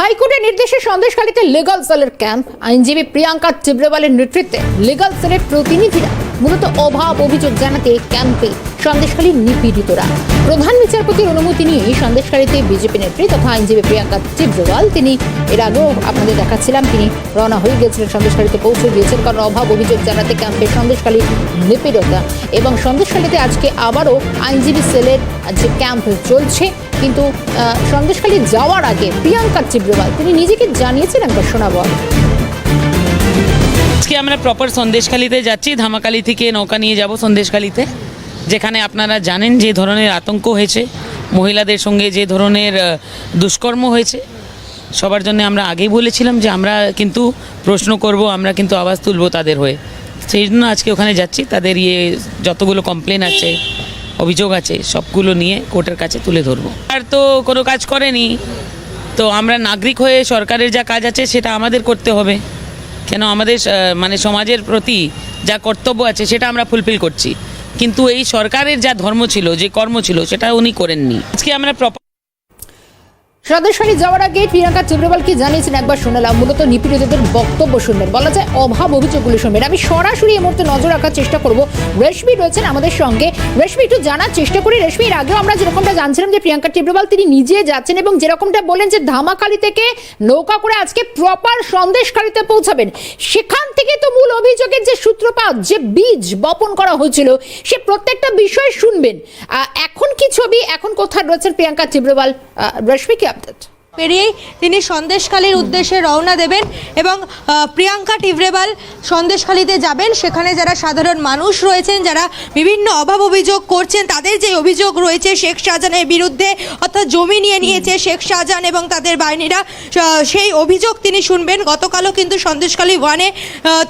হাইকোর্টের নির্দেশে সন্দেশখালীতে লিগাল সেলের ক্যাম্প আইনজীবী প্রিয়াঙ্কা চিব্রেওয়ালের নেতৃত্বে লিগাল সেলের প্রতিনিধিরা মূলত অভাব অভিযোগ জানাতে ক্যাম্পে সন্দেশখালীর নিপীড়িতরা প্রধান বিচারপতির অনুমতি নিয়ে সন্দেশখালীতে বিজেপি নেত্রী তথা আইনজীবী প্রিয়াঙ্কা চিব্রেওয়াল তিনি এর আগেও আপনাদের দেখাচ্ছিলাম, তিনি রওনা হয়ে গেছিলেন সন্দেশখালীতে পৌঁছে গিয়েছেন কারণ অভাব অভিযোগ জানাতে ক্যাম্পে সন্দেশখালীর নিপীড়তা এবং সন্দেশখালীতে আজকে আবারও আইনজীবী সেলের যে ক্যাম্প চলছে, কিন্তু সন্দেশখালী যাওয়ার আগে প্রিয়াঙ্কা চিব্রেওয়াল তিনি নিজেকে একবার শোনাবো আমি। আজকে আমরা প্রপার সন্দেশখালিতে যাচ্ছি, ধামাকালি থেকে নৌকা নিয়ে যাব সন্দেশখালিতে, যেখানে আপনারা জানেন যে ধরনের আতঙ্ক হয়েছে, মহিলাদের সঙ্গে যে ধরনের দুষ্কর্ম হয়েছে। সবার জন্য আমরা আগেই বলেছিলাম যে আমরা কিন্তু প্রশ্ন করব, আমরা কিন্তু আওয়াজ তুলব তাদের হয়ে। সেই জন্য আজকে ওখানে যাচ্ছি, তাদের ইয়ে যতগুলো কমপ্লেন আছে, অভিযোগ আছে, সবগুলো নিয়ে কোর্টের কাছে তুলে ধরবো। আর তো কোনো কাজ করেনি, তো আমরা নাগরিক হয়ে সরকারের যা কাজ আছে সেটা আমাদের করতে হবে। কেন আমাদের মানে সমাজের প্রতি যা কর্তব্য আছে সেটা আমরা ফুলফিল করছি। কিন্তু এই সরকারের যা ধর্ম ছিল, যে কর্ম ছিল, সেটা উনি করেননি। আজকে আমরা সন্দেশখালী যাওয়ার আগে প্রিয়াঙ্কা চিব্রেওয়াল কি জানিয়েছেন একবার শোনালাম। মূলত নিপীড়িতদের বক্তব্য শুনবেন। বলা যায় অভাব অভিযোগগুলো শুনবেন। আমি সরাসরি এই মুহূর্তে নজর রাখার চেষ্টা করব। রেশমি রয়েছেন আমাদের সঙ্গে। রেশমি একটু জানার চেষ্টা করি। রেশমি এর আগেও আমরা যেরকমটা জানছিলাম যে প্রিয়াঙ্কা চিব্রেওয়াল তিনি নিজে যাচ্ছেন এবং যেরকমটা বলেন যে ধামাকালি থেকে নৌকা করে আজকে প্রপার সন্দেশখালীতে পৌঁছাবেন। সেখান থেকে তো মূল অভিযোগের যে সূত্রপাত যে বীজ বপন করা হয়েছিল সে প্রত্যেকটা বিষয় শুনবেন। এখন কি ছবি? এখন কোথায় রয়েছেন প্রিয়াঙ্কা চিব্রেওয়াল আহ, রেশমি কি আপডেট পেরিয়েই তিনি সন্দেশখালীর উদ্দেশ্যে রওনা দেবেন এবং প্রিয়াঙ্কা টিভরেবাল সন্দেশখালীতে যাবেন। সেখানে যারা সাধারণ মানুষ রয়েছেন, যারা বিভিন্ন অভাব অভিযোগ করছেন, তাদের যে অভিযোগ রয়েছে, শেখ শাহজাহানের বিরুদ্ধে অর্থাৎ জমি নিয়ে নিয়েছে শেখ শাহজাহান এবং তাদের বাহিনীরা সেই অভিযোগ তিনি শুনবেন। গতকালও কিন্তু সন্দেশখালী ওয়ানে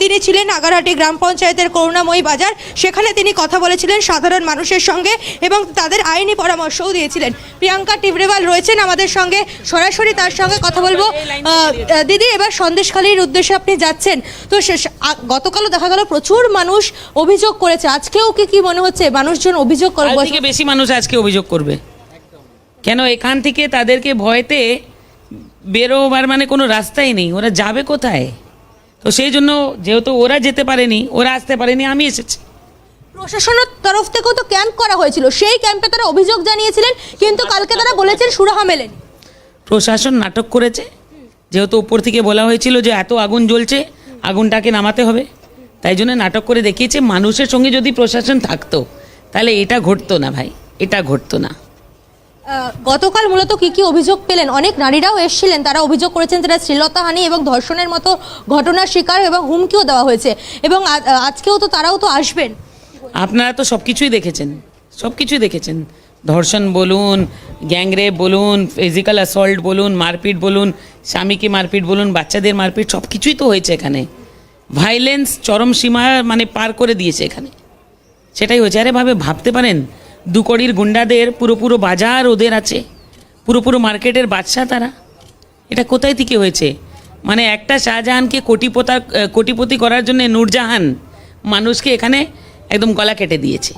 তিনি ছিলেন আগারহাটি গ্রাম পঞ্চায়েতের করুণাময়ী বাজার। সেখানে তিনি কথা বলেছিলেন সাধারণ মানুষের সঙ্গে এবং তাদের আইনি পরামর্শও দিয়েছিলেন। প্রিয়াঙ্কা টিভরেওয়াল রয়েছেন আমাদের সঙ্গে। সরাসরি তার সঙ্গে কথা বলব। দিদি এবার সন্দেশখালীর উদ্দেশ্যে আপনি যাচ্ছেন। তো গতকালও দেখা গেল প্রচুর মানুষ অভিযোগ করেছে। আজকেও কি কি মনে হচ্ছে? মানুষজন অভিযোগ করবে বেশি মানুষ আজকে অভিযোগ করবে। কেন এখান থেকে তাদেরকে ভয়তে বেরোবার মানে কোনো রাস্তাই নেই। ওরা যাবে কোথায়? তো সেই জন্য যেহেতু ওরা যেতে পারেনি ওরা আসতে পারেনি আমি এসেছি। প্রশাসনের তরফ থেকেও তো ক্যাম্প করা হয়েছিল। সেই ক্যাম্পে তারা অভিযোগ জানিয়েছিলেন কিন্তু কালকে তারা বলেছেন সুরাহা মেলেনি। প্রশাসন নাটক করেছে। যেহেতু উপর থেকে বলা হয়েছিল যে এত আগুন জ্বলছে আগুনটাকে নামাতে হবে। তাই জন্য নাটক করে দেখিয়েছে মানুষের সঙ্গে যদি প্রশাসন থাকতো তাহলে এটা ঘটতো না ভাই এটা ঘটতো না। গতকাল মূলত কি কি অভিযোগ পেলেন? অনেক নারীরাও এসেছিলেন তারা অভিযোগ করেছেন তারা শ্লীলতাহানি এবং ধর্ষণের মতো ঘটনার শিকার এবং হুমকিও দেওয়া হয়েছে। এবং আজকেও তো তারাও তো আসবেন। আপনারা তো সব কিছুই দেখেছেন সব কিছুই দেখেছেন। ধর্ষণ বলুন, গ্যাংরেপ বলুন ফিজিক্যাল অ্যাসল্ট বলুন, মারপিট বলুন, স্বামীকে মারপিট বলুন, বাচ্চাদের মারপিট সব কিছুই তো হয়েছে এখানে। ভাইলেন্স চরম সীমা মানে পার করে দিয়েছে এখানে। সেটাই হয়েছে। আরে ভাবে, ভাবতে পারেন দু কোটির গুন্ডাদের পুরো পুরো বাজার ওদের আছে। পুরো পুরো মার্কেটের বাদশা তারা। এটা কোথায় থেকে হয়েছে? মানে একটা শাহজাহানকে কোটিপতা, কোটিপতি করার জন্য নূরজাহান মানুষকে এখানে একদম গলা কেটে দিয়েছে।